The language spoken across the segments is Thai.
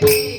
Hey.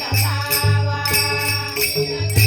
กตาวา